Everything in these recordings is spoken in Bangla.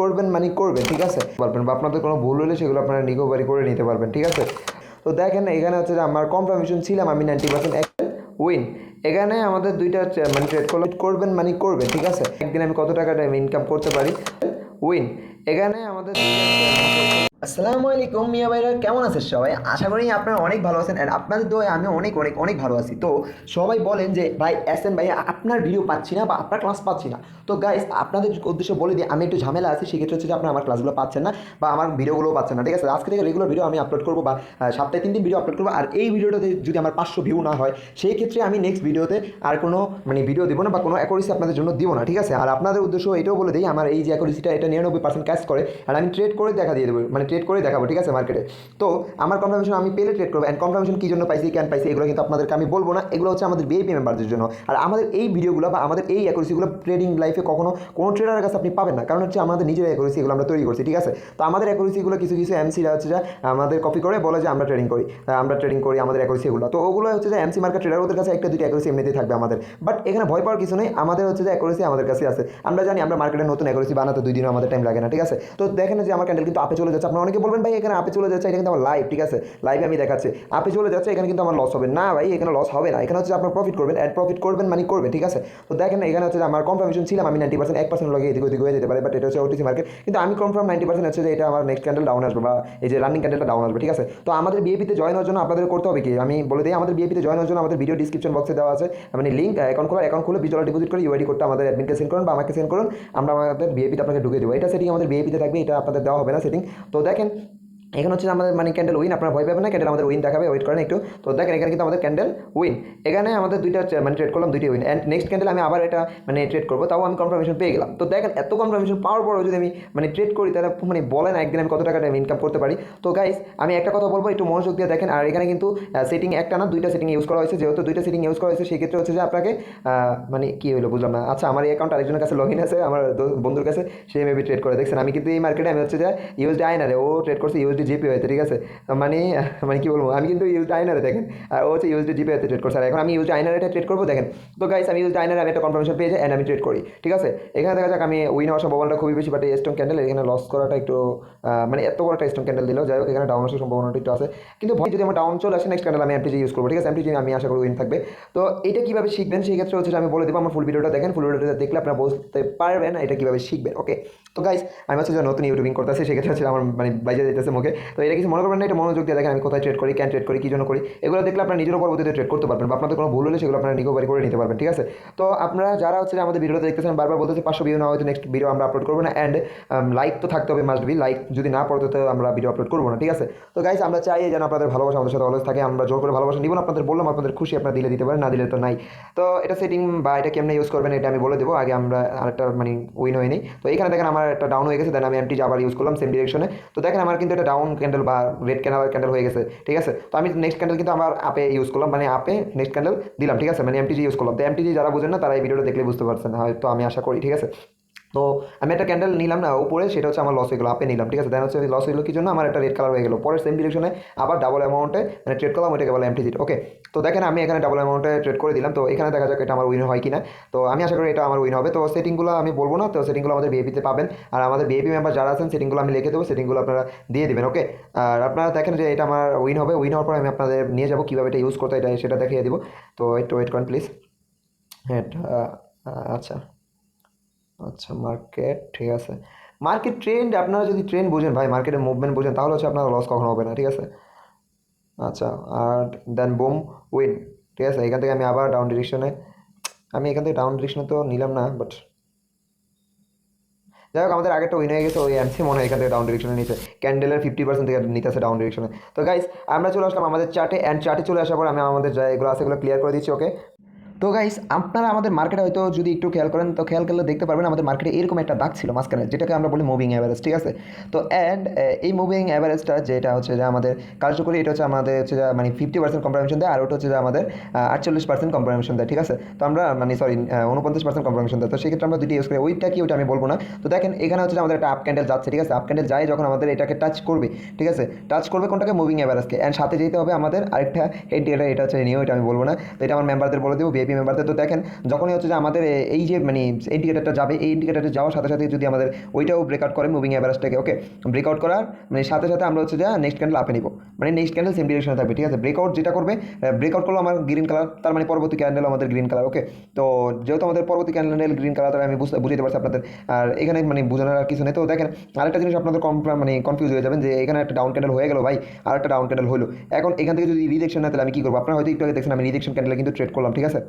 করবেন মানে করবেন, ঠিক আছে? পারবেন বা আপনাদের কোনো ভুল হলে সেগুলো আপনারা রিকভারি করে নিতে পারবেন, ঠিক আছে? তো দেখেন, এখানে হচ্ছে যে আমার কনফার্মেশন ছিলাম, আমি নাইনটি পার্সেন্ট উইন এখানে আমাদের দুইটা মানে ট্রেড করবেন মানে করবেন, ঠিক আছে? একদিন আমি কত টাকা ইনকাম করতে পারি? উইন এখানে আমাদের আসসালামু আলাইকুম মিয়া ভাইরা, কেমন আছেন সবাই? আশা করি আপনারা অনেক ভালো আছেন অ্যান্ড আপনাদের দোয়ে আমি অনেক অনেক অনেক ভালো আছি। তো সবাই বলেন যে, ভাই, এস এম ভাই আপনার ভিডিও পাচ্ছি না বা আপনার ক্লাস পাচ্ছি না। তো গাইস আপনাদের উদ্দেশ্য বলে দিই, আমি একটু ঝামেলা আছি, সেক্ষেত্রে হচ্ছে যে আপনারা আমার ক্লাসগুলো পাচ্ছেন না বা আমার ভিডিওগুলো পাচ্ছেন না। ঠিক আছে, আজকে থেকে রেগুলার ভিডিও আমি আপলোড করব বা সপ্তাহে তিন দিন ভিডিও আপলোড করব। আর এই ভিডিওটাতে যদি আমার পাঁচশো ভিউ না হয় সেই ক্ষেত্রে আমি নেক্সট ভিডিওতে আর কোনো মানে ভিডিও দিব না বা কোনো অ্যাকোরেসি আপনাদের জন্য দিব না। ঠিক আছে, আর আপনাদের উদ্দেশ্য এটাও বলে দিই, আমার এই যে অ্যাকোরেসিটা এটা নিরানব্বই পার্সেন্ট ক্যাশ করে আর আমি ট্রেড করে দেখা দিয়ে দেবো মানে ট্রেড করে দেখাবো, ঠিক আছে মার্কেটে তো আমার কনফার্মেশন আমি পেলে ট্রেড করব অ্যান্ড কনফার্মেশন কী জন্য পাইছি, কেন পাইছি, এগুলো কিন্তু আপনাদেরকে আমি বলব না, এগুলো হচ্ছে আমাদের বিএপি মেম্বারদের জন্য। আর আমাদের এই ভিডিওগুলো বা আমাদের এই অ্যাকোরেসিগুলো ট্রেডিং লাইফে কখনো কোনো ট্রেডারের কাছে আপনি পাবেন না, কারণ হচ্ছে আমাদের নিজের অ্যাকোরেসি এগুলো আমরা তৈরি করছি, ঠিক আছে? তো আমাদের অ্যাকোরেসিগুলো কিছু কিছু এমসিরা হচ্ছে যে আমাদের কপি করে, বলে যে আমরা ট্রেডিং করি আমরা ট্রেডিং করি আমাদের অ্যাকোরেসিগুলো তো ওগুলো হচ্ছে যে এমসি মার্কেট ট্রেডার ওদের কাছে একটা দুটো অ্যাকোরেসি এমনিতেই থাকবে আমাদের। বাট এখানে ভয় পাওয়ার কিছু নেই, আমাদের হচ্ছে যে অ্যাকোরেসি আমাদের কাছে আছে। আমরা জানি আমরা মার্কেটে নতুন অ্যাকোরেসি বানাতে দুই দিনও আমাদের টাইম লাগে না, ঠিক আছে? তো দেখেন যে আমার ক্যান্ডেল কিন্তু আপে চলে যাচ্ছে। আপনারা অনেকে বলবেন, ভাই, এখানে আপে চলে যাচ্ছে, এটা কিন্তু আমার লাইভ ঠিক আছে? লাইভে আমি দেখাচ্ছি। আপে চলে যাচ্ছে, এখানে কিন্তু আমার লস হবে। না, ভাই, এখানে লস হবে না। এখানে হচ্ছে আপনার প্রফিট করবেন। অ্যাড প্রফিট করবেন মানে করবেন, ঠিক আছে? তো দেখেন, এখানে হচ্ছে আমার কনফার্মেশন ছিলাম, আমি নাইনটি পার্সেন্ট এক পার্সেন্ট লগে এদিকে ওদিকে হয়ে যেতে পারে বাট এটা হচ্ছে ওটিসি মার্কেট কিন্তু আমি কনফার্ম নাইনটি পার্সেন্ট হচ্ছে যে এটা আমার নেক্সট ক্যান্ডেল ডাউন আসবে, বা এই যে রানিং ক্যান্ডেলটা ডাউন আসবে, ঠিক আছে? তো আমাদের বিএপিতে জয়েন হওয়ার জন্য আপনাদের করতে হবে কি? আমি বলে দিই, আমাদের বিএপিতে জয়েন হওয়ার জন্য আমাদের ভিডিও ডিসক্রিপশন বক্সে দেওয়া আছে। মানে লিঙ্ক অ্যাকাউন্ট খোলা অ্যাকাউন্ট খুলে বিজয় ডিপোজিট করে ইউআইডি করতে আমাদের অ্যাডমিনকে সেন্ড করুন, বা আমাকে সেন্ড করুন। আমরা আমাদের বিএপিতে আপনাকে ঢুকে দেবো। এটা সেটিং আমাদের বিএপিতে থাকবে এটা আপনাদের দেওয়া হবে না সেটিং তো দেখেন এখানে হচ্ছে আমাদের মানে ক্যান্ডেল উইন আপনারা ভয় পাবেন না ক্যান্ডেল আমাদের উইন দেখাবে ওয়েট করেন একটু। তো দেখেন, এখানে কিন্তু আমাদের ক্যান্ডেল উইন এখানে আমাদের দুইটা মানে ট্রেড করলাম দুইটি উইন অ্যান্ড নেক্সট ক্যান্ডেল আমি আবার এটা মানে ট্রেড করব, তাও আমি কনফার্মেশন পেয়ে গেলাম। তো দেখেন, এত কনফার্মেশন পাওয়ার পরেও যদি আমি মানে ট্রেড করি, তাহলে মানে বলেন একদিন আমি কত টাকা আমি ইনকাম করতে পারি। তো গাইস আমি একটা কথা বলব, একটু মনোযোগ দিয়ে দেখেন। আর এখানে কিন্তু সেটিং একটা না, দুইটা সেটিং ইউজ করা হয়েছে। যেহেতু দুইটা সেটিং ইউজ করা হয়েছে সেক্ষেত্রে হচ্ছে যে আপনাকে মানে কি হলো বুঝলাম না। আচ্ছা আমার এই অ্যাকাউন্ট আরেকজনের কাছে লগ ইন আছে, আমার বন্ধুর কাছে, সে মেবি ট্রেড করে। দেখছেন, আমি কিন্তু এই মার্কেটে আমি হচ্ছে যে ইউএসডি আইনারে ও ট্রেড করছে ইউএসডি জিপি হয়েছে ঠিক আছে? মানে মানে কি বলব? আমি কিন্তু ইউএসডি আইনারে দেখেন, আর ও হচ্ছে ইউএসডি জিপি হয়েছে ট্রেড করছে। আর এখন আমি ইউএসডি আইনারে ট্রেড করব, দেখেন। তো গাইস আমি ইউএসডি আইনারে আমি একটা কনফার্মেশন পেয়েছি অ্যান্ড আমি ট্রেড করি, ঠিক আছে? এখানে দেখা যাক, আমি উইন হওয়ার সম্ভাবনাটা খুবই বেশি বাট স্ট্রং ক্যান্ডেল এখানে লস করাটা একটু মানে এত বড় একটা স্ট্রং ক্যান্ডেল দিল। যাই হোক, এখানে ডাউন আসার সম্ভাবনাটা একটু আছে। কিন্তু যদি আমার ডাউন চলে আসে নেক্সট ক্যান্ডেল আমি এমটিজি ইউজ করব, ঠিক আছে? এমটিজি আমি আশা করি উইন থাকবে। তো এটা কীভাবে শিখবেন, সেই ক্ষেত্রে হচ্ছে আমি বলে দেবো, আমার ফুল ভিডিওটা দেখেন ফুল ভিডিওটা দেখলে আপনারা বুঝতে পারবেন এটা কীভাবে শিখবেন ওকে তো গাইস আমি হচ্ছে যে নতুন ইউটিউবিং করতেছি সেক্ষেত্রে হচ্ছে আমার মানে বাইরে যেতেছে মুখে। তো এটা কিছু মনে করবেন না, এটা মনোযোগ দিয়ে দেখেন আমি কোথায় ট্রেড করি ক্যান ট্রেড করি, কী জন্য করি। এগুলো দেখলে আপনারা নিজের পরবর্তীতে ট্রেড করতে পারবেন বা আপনাদের কোনো ভুল হলে সেগুলো আপনারা রিকভারি করে নিতে পারবেন, ঠিক আছে? তো আপনারা যারা হচ্ছে আমাদের ভিডিওটা দেখতেছেন, বারবার বলতেছে পাঁচশো ভিউ না হয়তো নেক্সট ভিডিও আমরা আপলোড করব না অ্যান্ড লাইক তো থাকতে হবে মাস্ট বি লাইক যদি না পড়তে তো আমরা ভিডিও আপলোড করব না, ঠিক আছে? তো গাইস আমরা চাই যেন আপনাদের ভালোবাসা আমাদের সাথে অলওয়েজ থাকে, আমরা জোর করে ভালোবাসা নিব আপনাদের বললাম, আপনাদের খুশি আপনারা দিলে দিতে পারেন, না দিলে তো নাই। তো এটা সেটিং বা এটা কেমনে ইউজ করবেন এটা আমি বলে দেবো, আগে আমরা আরেকটা মানে উইন হয়নি তো এখানে দেখেন আমার একটা ডাউন হয়ে গেছে দেন আমি এমটি আবার ইউজ করলাম সেম ডিরেকশনে তো দেখেন আমার কিন্তু এটা ডাউন ক্যান্ডেল বা রেড ক্যান্ডেল ক্যান্ডেল হয়ে গেছে, ঠিক আছে? তো আমি নেক্সট ক্যান্ডেল কিন্তু আমার আপে ইউজ করলাম মানে আপে নেক্সট ক্যান্ডেল দিলাম, ঠিক আছে? মানে এমটিজি ইউজ করলাম। তো এমটিজি যারা বুঝেন না, তারা এই ভিডিওটা দেখলে বুঝতে পারছেন, হয়তো আমি আশা করি, ঠিক আছে? তো আমি একটা ক্যান্ডেল নিলাম না উপরে, সেটা হচ্ছে আমার লস হয়ে গেলো আপে নিলাম, ঠিক আছে? দেন হচ্ছে লস হয়ে গেলো কি জন্য? আমার একটা রেড কালার হয়ে গেলো। পরে সেম ডিরেকশনে আবার ডাবল অ্যামাউন্টে মানে ট্রেড করলাম, ওইটাকে বলে এমটিজি ওকে তো দেখেন আমি এখানে ডাবল অ্যামাউন্টে ট্রেড করে দিলাম, তো এখানে দেখা যাক এটা আমার উইন হয় কিনা। তো আমি আশা করি এটা আমার উইন হবে। তো সেটিংগুলো আমি বলব না, তো সেটিংগুলো আমাদের বিএপিতে পাবেন। আর আমাদের বিএপি মেম্বার যারা আছেন সেটিংগুলো আমি লিখে দেবো সেটিংগুলো আপনারা দিয়ে দেবেন ওকে আর আপনারা দেখেন যে এটা আমার উইন হবে। উইন হওয়ার পর আমি আপনাদের নিয়ে যাব, কীভাবে এটা ইউজ করতে এটা সেটা দেখিয়ে দিব। তো একটু ওয়েট করেন প্লিজ হ্যাঁ আচ্ছা। আচ্ছা মার্কেট ঠিক আছে। মার্কেট ট্রেন্ড আপনারা যদি ট্রেন্ড বুঝেন, ভাই মার্কেটের মুভমেন্ট বুঝেন, তাহলে হচ্ছে আপনার লস কখনো হবে না, ঠিক আছে? আচ্ছা আর দেন বুম উইন ঠিক আছে? এখান থেকে আমি আবার ডাউন ডিরেকশনে আমি এখান থেকে ডাউন ডিরেকশনে তো নিলাম না বাট যাই হোক, আমাদের আগেরটা উইন হয়ে গেছে, ওই এমসি মনে হয় এখান থেকে ডাউন ডিরেকশনে নিচে ক্যান্ডেলের ফিফটি পার্সেন্ট থেকে নিতে নিতেছে ডাউন ডিরেকশনে তো গাইস আমরা চলে আসলাম আমাদের চার্টে অ্যান্ড চার্টে চলে আসার পর আমি আমাদের যা এগুলো আছে, এগুলো ক্লিয়ার করে দিচ্ছি ওকে তো গাইস আপনারা আমাদের মার্কেটে হয়তো যদি একটু খেয়াল করেন, তো খেয়াল করলে দেখতে পারবেন আমাদের মার্কেটে এরকম একটা দাগ ছিল মাঝখানে, যেটাকে আমরা বলি মুভিং অ্যাভারেজ ঠিক আছে? তো অ্যান্ড এই মুভিং অ্যাভারেজটা যেটা হচ্ছে যে আমাদের কার্যকরী, এটা হচ্ছে আমাদের হচ্ছে যে মানে ফিফটি পার্সেন্ট কম্প্রোমিশন দেয়, আর ওটা হচ্ছে যে আমাদের আটচল্লিশ পার্সেন্ট কম্প্রোমিশন দেয়, ঠিক আছে? তো আমরা মানে সরি উনপঞ্চাশ পার্সেন্ট কম্প্রোমিশন দেয়, তো সেক্ষেত্রে আমরা দুটি ইউজ করি, ওইটা কি ওটা আমি বলব না। তো দেখেন, এখানে হচ্ছে আমাদের একটা আপ ক্যান্ডেল যাচ্ছে, ঠিক আছে? আপ ক্যান্ডেল যায় যখন আমাদের এটাকে টাচ করবে, ঠিক আছে? টাচ করবে কোনটাকে? মুভিং অ্যাভারেজকে অ্যান্ড সাথে যেতে হবে আমাদের আরেকটা ইন্ডিকেটার এটা হচ্ছে নিউ এটা আমি বলব না। তো এটা আমার মেম্বারদের বলে দেবো বিএপি বিএপি মেম্বারদের তো দেখেন, যখনই হচ্ছে যে আমাদের এই যে মানে ইন্ডিকেটারটা যাবে, এই ইন্ডিকেটারটা যাওয়ার সাথে সাথে যদি আমাদের ওইটাও ব্রেকআউট করে মুভিং অ্যাভারেজটাকে ওকে ব্রেকআউট করার মানে সাথে সাথে আমরা হচ্ছে যে নেক্সট ক্যান্ডেল আপে নিব। মানে নেক্সট ক্যান্ডেল সেম ডিরেকশনে থাকবে, ঠিক আছে? ব্রেকআউট যেটা করবে ব্রেকআউট করল আমার গ্রিন কালার তার মানে পরবর্তী ক্যান্ডেল আমাদের গ্রিন কালার ওকে তো যেহেতু আমাদের পরবর্তী ক্যান্ডেল গ্রিন কালার আমি বুঝতে বুঝতে পারছি আপনাদের। আর এখানে মানে বোঝানোর আর কিছু নেই। তো দেখেন, আরেকটা জিনিস আপনাদের কম মানে কনফিউজ হয়ে যাবেন যে, এখানে একটা ডাউন ক্যান্ডেল হয়ে গেল ভাই আর একটা ডাউন ক্যান্ডেল হলো এখন এখান থেকে যদি রিজেকশন না তাহলে আমি কী করব? আপনারা হয়তো একটু আগে দেখছেন, আমি রিজেকশন ক্যান্ডেলে কিন্তু ট্রেড করলাম, ঠিক আছে?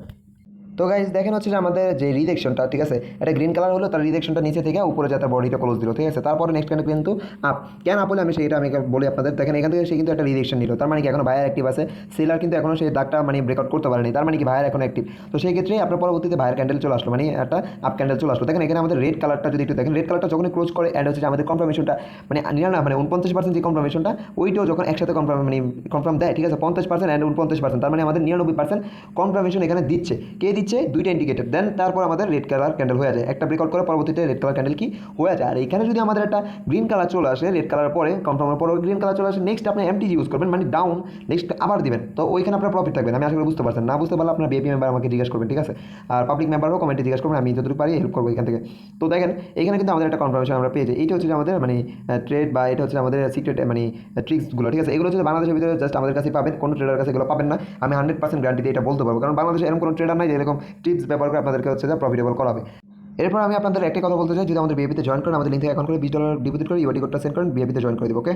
তো গাইজ দেখেন হচ্ছে যে আমাদের যে রিজেকশনটা ঠিক আছে? এটা গ্রিন কালার হলো, তার রিজেকশনটা নিচে থেকে উপরে যাতে বডিটা ক্লোজ দিল, ঠিক আছে? তারপরে নেক্সট ক্যান্ডেল কিন্তু আপ কেন আপ আমি সেইটা আমি বলি আপনাদের। দেখেন, এখান থেকে সে কিন্তু একটা রিজেকশন নিল। তার মানে কি এখনও ভাইয়ার অ্যাক্টিভ আছে? সেলার কিন্তু এখনও সেই দাগটা মানে ব্রেকআউট করতে পারেনি। তার মানে কি ভাইয়ার এখন অ্যাক্টিভ তো সেই ক্ষেত্রে আপনার পরবর্তীতে ভাইয়ের ক্যান্ডেল চলে আসলো মানে একটা আপ ক্যান্ডেল চলে আসলো। দেখেন, এখানে আমাদের রেড কালারটা যদি একটু দেখেন রেড কালারটা যখন ক্লোজ করে অ্যাড হচ্ছে আমাদের কনফার্মেশনটা মানে নিরানব্বই মানে উনপঞ্চাশ পার্সেন্ট যে কনফার্মেশনটা ওইটাও যখন একসাথে কনফার্ম মানে কনফার্ম দেয়, ঠিক আছে? পঞ্চাশ পার্সেন্ট অ্যান্ড উনপঞ্চাশ পার্সেন্ট তার মানে আমাদের নিরানব্বই পার্সেন্ট কনফার্মেশন এখানে দিচ্ছে। কে দিচ্ছে দুইটা ইন্ডিকেটর দেন তারপর আমাদের রেড কালার ক্যান্ডেল হয়ে যায়। একটা ব্রেকআউট করে পরবর্তীতে রেড কালার ক্যান্ডেল কি? হয়ে যায়। আর এখানে যদি আমাদের একটা গ্রিন কালার চলে আসে রেড কালার পরে কনফার্মের পরে গ্রিন কালার চলে আসে নেক্সট আপনি এমটি ইউজ করবেন মানে ডাউন নেক্সট আবার দিবেন। তো ওইখানে আপনার প্রফিট থাকবেন আমি করি বুঝতে পারছেন। না বুঝতে পারলে আপনার বিএপি মেম্বার আমাকে জিজ্ঞেস করবেন, ঠিক আছে? আর পাবলিক মেম্বারও কমেন্টে জিজ্ঞেস করবেন, আমি যতটুকু পারি হেল্প করব এখান থেকে। তো দেখেন, এখানে কিন্তু আমাদের একটা কনফার্মেশন আমরা পেয়ে যাই এইটা হচ্ছে আমাদের মানে ট্রেড বা এটা হচ্ছে আমাদের সিক্রেট মানে ট্রিক্সগুলো ঠিক আছে? এগুলো হচ্ছে বাংলাদেশের ভিতরে জাস্ট আমাদের কাছে পাবেন। কোনো ট্রেডার কাছে এগুলো পাবেন না। আমি হান্ড্রেড পার্সেন্ট গ্যারান্টি দিয়ে এটা বলতে পারব। কারণ বাংলাদেশে এরকম কোনো ট্রেডার নাই যে এরকম টিপস ব্যবহার করে আপনাদেরকে হচ্ছে যে প্রফিটেবল করাবে। এরপর আমি আপনাদের একটা কথা বলতে চাই, যদি আমাদের বিএপিতে জয়েন করেন, আমাদের লিঙ্ক এখন করে বিশ ডলার ডিপোজিট করে ইউআইডি কোডটা সেন্ড করেন বিএপিতে জয়েন করে দেবো ওকে